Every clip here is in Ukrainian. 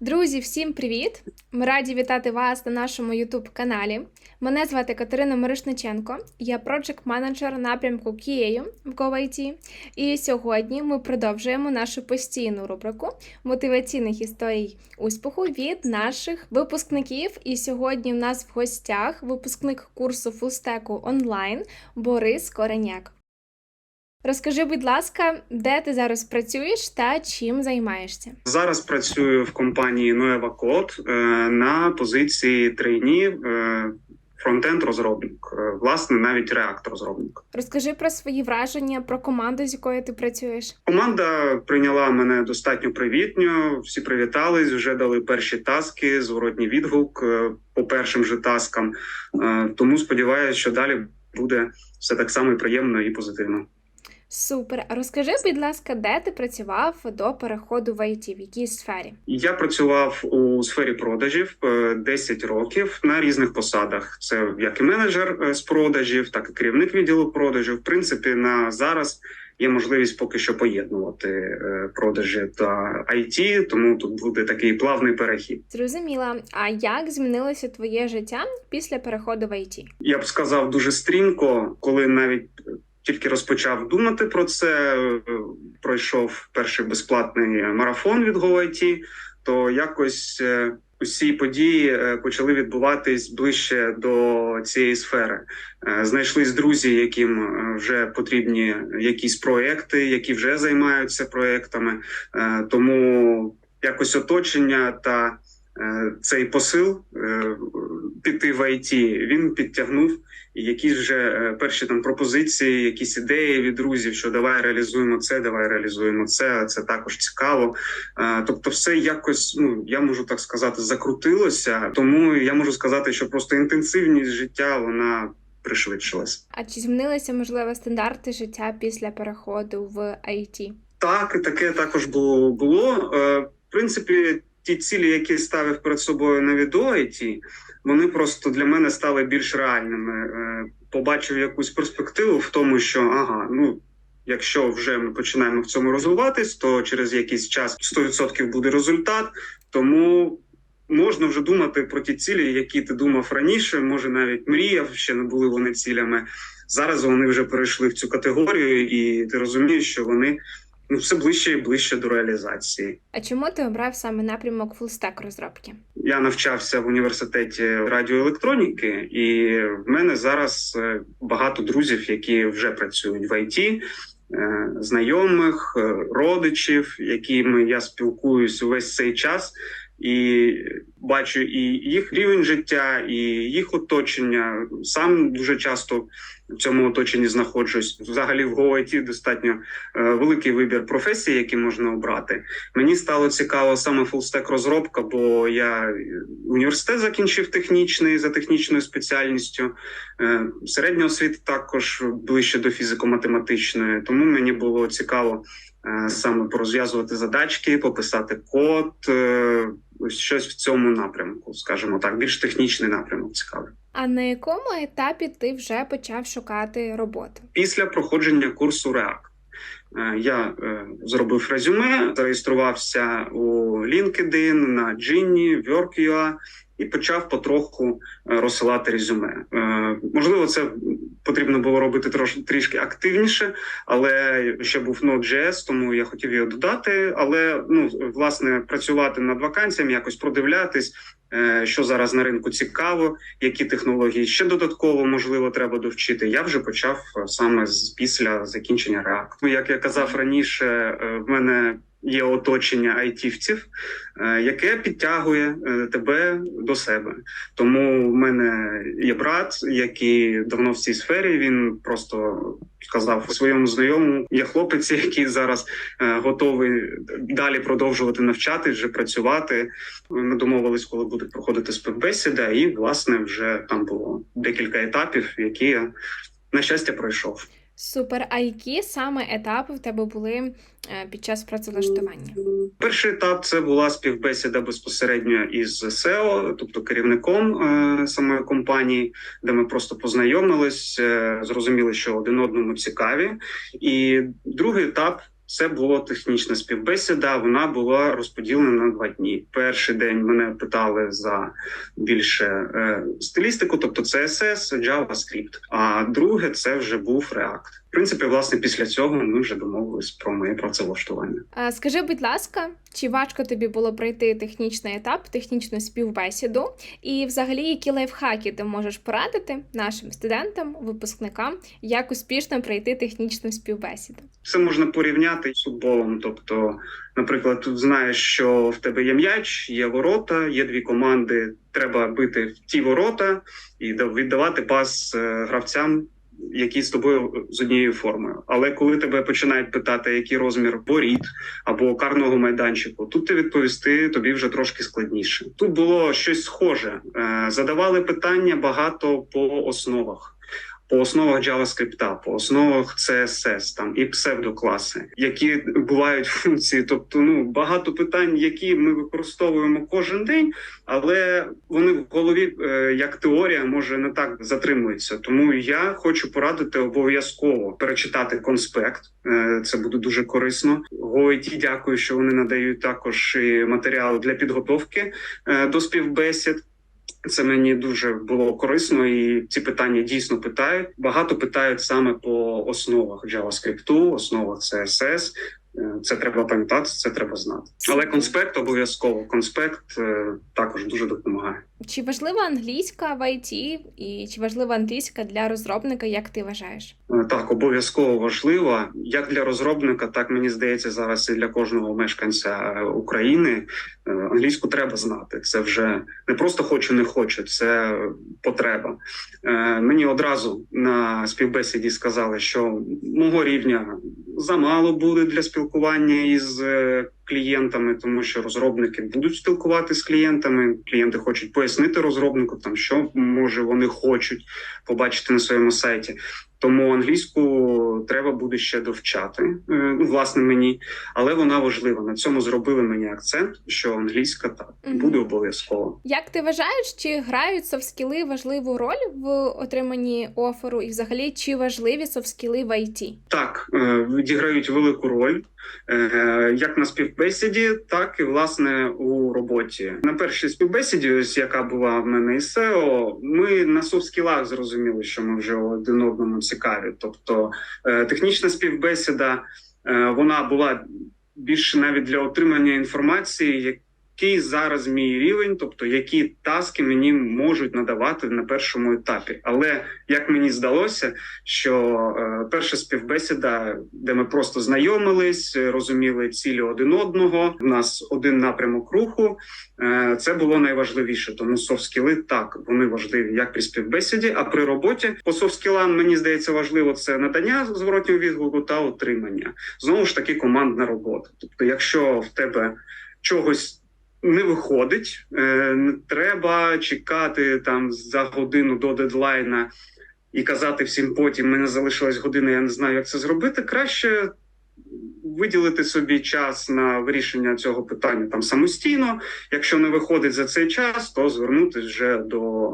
Друзі, всім привіт! Ми раді вітати вас на нашому youtube каналі. Мене звати Катерина Мирошниченко, я проджект менеджер напрямку QA в GoIT. І сьогодні ми продовжуємо нашу постійну рубрику мотиваційних історій успіху від наших випускників. І сьогодні в нас в гостях випускник курсу фулстеку онлайн Борис Кореняк. Розкажи, будь ласка, де ти зараз працюєш та чим займаєшся? Зараз працюю в компанії Nueva Code е, на позиції трейні е, фронтенд розробник, Е, власне, навіть React розробник. Розкажи про свої враження, про команду, з якою ти працюєш. Команда прийняла мене достатньо привітньо. Всі привітались, вже дали перші таски, зворотній відгук по першим же таскам. Тому сподіваюся, що далі буде все так само і приємно і позитивно. Супер. Розкажи, будь ласка, де ти працював до переходу в IT, в якій сфері? Я працював у сфері продажів е, 10 років на різних посадах. Це як і менеджер е, з продажів, так і керівник відділу продажів. В принципі, на зараз є можливість поки що поєднувати е, продажі та IT, тому тут буде такий плавний перехід. Зрозуміла. А як змінилося твоє життя після переходу в IT? Я б сказав дуже стрімко, коли навіть тільки розпочав думати про це, пройшов перший безплатний марафон від GoIT, то якось е, усі події е, почали відбуватись ближче до цієї сфери. Е, Знайшлись друзі, яким вже потрібні якісь проекти, які вже займаються проектами. Тому якось оточення та цей посил е, піти в IT, він підтягнув якісь вже е, перші там пропозиції, якісь ідеї від друзів, що давай реалізуємо це, давай реалізуємо це. Це також цікаво. Е, Тобто, все якось, ну я можу так сказати, закрутилося. Тому я можу сказати, що просто інтенсивність життя вона пришвидшилась. А чи змінилися, можливо, стандарти життя після переходу в IT? Так, таке також було. було. Е, В принципі, ті цілі, які ставив перед собою навіть до IT, вони просто для мене стали більш реальними. Е, Побачив якусь перспективу в тому, що ага, ну. Якщо вже ми починаємо в цьому розвиватись, то через якийсь час 100% буде результат. Тому можна вже думати про ті цілі, які ти думав раніше, може навіть мріяв, ще не були вони цілями. Зараз вони вже перейшли в цю категорію, і ти розумієш, що вони ну все ближче і ближче до реалізації. А чому ти обрав саме напрямок фулстек розробки? Я навчався в університеті радіоелектроніки, і в мене зараз е, багато друзів, які вже працюють в ІТ, е, знайомих, е, родичів, якими я спілкуюсь увесь цей час. І бачу і їх рівень життя, і їх оточення. Сам дуже часто в цьому оточенні знаходжусь. Взагалі в GoIT достатньо е, великий вибір професій, які можна обрати. Мені стало цікаво саме фулстек розробка, бо я університет закінчив технічний за технічною спеціальністю. Е, Середня освіта також ближче до фізико-математичної, тому мені було цікаво саме порозв'язувати задачки, пописати код. е, Ось щось в цьому напрямку, скажімо так, більш технічний напрямок цікавий. А на якому етапі ти вже почав шукати роботу? Після проходження курсу React е, я е, зробив резюме, зареєструвався у LinkedIn, на Ginny, Work.ua і почав потроху е, розсилати резюме. Е, Можливо, це потрібно було робити трош, трішки активніше, але ще був Node.js, тому я хотів його додати. Але ну власне працювати над вакансіями, якось продивлятись, е, що зараз на ринку цікаво, які технології ще додатково можливо треба довчити. Я вже почав саме з після закінчення React. Ну як я казав раніше, в мене. Є оточення айтівців, е, яке підтягує е, тебе до себе. Тому в мене є брат, який давно в цій сфері. Він просто сказав своєму знайомому: є хлопець, який зараз е, готовий далі продовжувати навчати, вже працювати. Ми домовились, коли буде проходити співбесіда, і власне вже там було декілька етапів, які я на щастя пройшов. Супер. А які саме етапи в тебе були е, під час працевлаштування? Перший етап це була співбесіда безпосередньо із SEO, тобто керівником е, самої компанії, де ми просто познайомились, е, зрозуміли, що один одному цікаві. І другий етап Це була технічна співбесіда. Вона була розподілена на два дні. Перший день мене питали за більше е, стилістику, тобто CSS, JavaScript. А друге це вже був React. Принципі, власне, після цього ми вже домовились про моє працевлаштування. Скажи, будь ласка, чи важко тобі було пройти технічний етап, технічну співбесіду? І взагалі, які лайфхаки ти можеш порадити нашим студентам, випускникам, як успішно пройти технічну співбесіду? Це можна порівняти з футболом. Тобто, наприклад, тут знаєш, що в тебе є м'яч, є ворота, є дві команди. Треба бити в ті ворота і да- віддавати пас е, гравцям, які з тобою з однією формою. Але коли тебе починають питати, який розмір борід або карного майданчику, тут ти відповісти тобі вже трошки складніше. Тут було щось схоже. Е, Задавали питання багато по основах по основах JavaScript, по основах CSS там і псевдокласи, які бувають функції. Тобто, ну багато питань, які ми використовуємо кожен день, але вони в голові е, як теорія може не так затримуються. Тому я хочу порадити обов'язково перечитати конспект. Е, Це буде дуже корисно. GoIT дякую, що вони надають також матеріал для підготовки е, до співбесід. Це мені дуже було корисно, і ці питання дійсно питають. Багато питають саме по основах JavaScript, основах CSS. Е, Це треба пам'ятати, це треба знати. Але конспект обов'язково. Конспект е, також дуже допомагає. Чи важлива англійська в IT, і чи важлива англійська для розробника, як ти вважаєш? Е, Так, обов'язково важливо як для розробника, так мені здається, зараз і для кожного мешканця е, України. Е, Англійську треба знати. Це вже не просто хочу, не хочу, це потреба. Мені одразу на співбесіді сказали, що мого рівня замало буде для спілкування із клієнтами, тому що розробники будуть спілкуватися з клієнтами. Клієнти хочуть пояснити розробнику, там що може вони хочуть побачити на своєму сайті. Тому англійську треба буде ще довчати. Е, Ну, власне, мені, але вона важлива. На цьому зробили мені акцент, що англійська так буде обов'язково. Як ти вважаєш, чи грають софт-скіли важливу роль в отриманні оферу, і взагалі чи важливі софт-скіли в IT? Так, е, відіграють велику роль е, як на співбесіді, так і власне у роботі. На першій співбесіді, ось яка була в мене із SEO, ми на софт-скілах зрозуміли, що ми вже один одному цікаві. Тобто е, технічна співбесіда е, вона була більше навіть для отримання інформації, який зараз мій рівень, тобто які таски мені можуть надавати на першому етапі. Але як мені здалося, що е, перша співбесіда, де ми просто знайомились, розуміли цілі один одного. У нас один напрямок руху. Е, це було найважливіше. Тому софт-скіли так вони важливі як при співбесіді, а при роботі по софт-скілам, мені здається, важливо це надання зворотнього відгуку та отримання. Знову ж таки, командна робота. Тобто, якщо в тебе чогось не виходить, е, не треба чекати там за годину до дедлайна і казати всім потім, мене залишилась година, я не знаю, як це зробити. Краще виділити собі час на вирішення цього питання там самостійно. Якщо не виходить за цей час, то звернутися вже до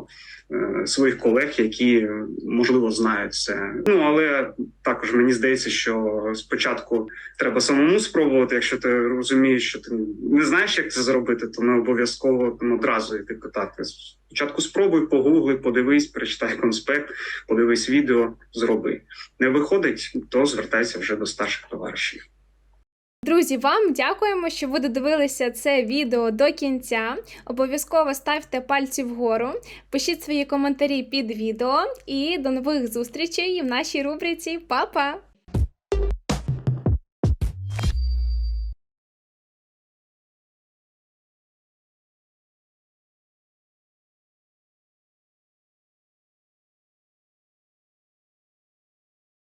е, своїх колег, які можливо знають це. Ну але також мені здається, що спочатку треба самому спробувати. Якщо ти розумієш, що ти не знаєш, як це зробити, то не обов'язково там одразу йти питати. Спочатку спробуй, погугли, подивись, перечитай конспект, подивись відео, зроби. Не виходить, то звертайся вже до старших товаришів. Друзі, вам дякуємо, що ви додивилися це відео до кінця. Обов'язково ставте пальці вгору, пишіть свої коментарі під відео і до нових зустрічей в нашій рубриці. Па-па!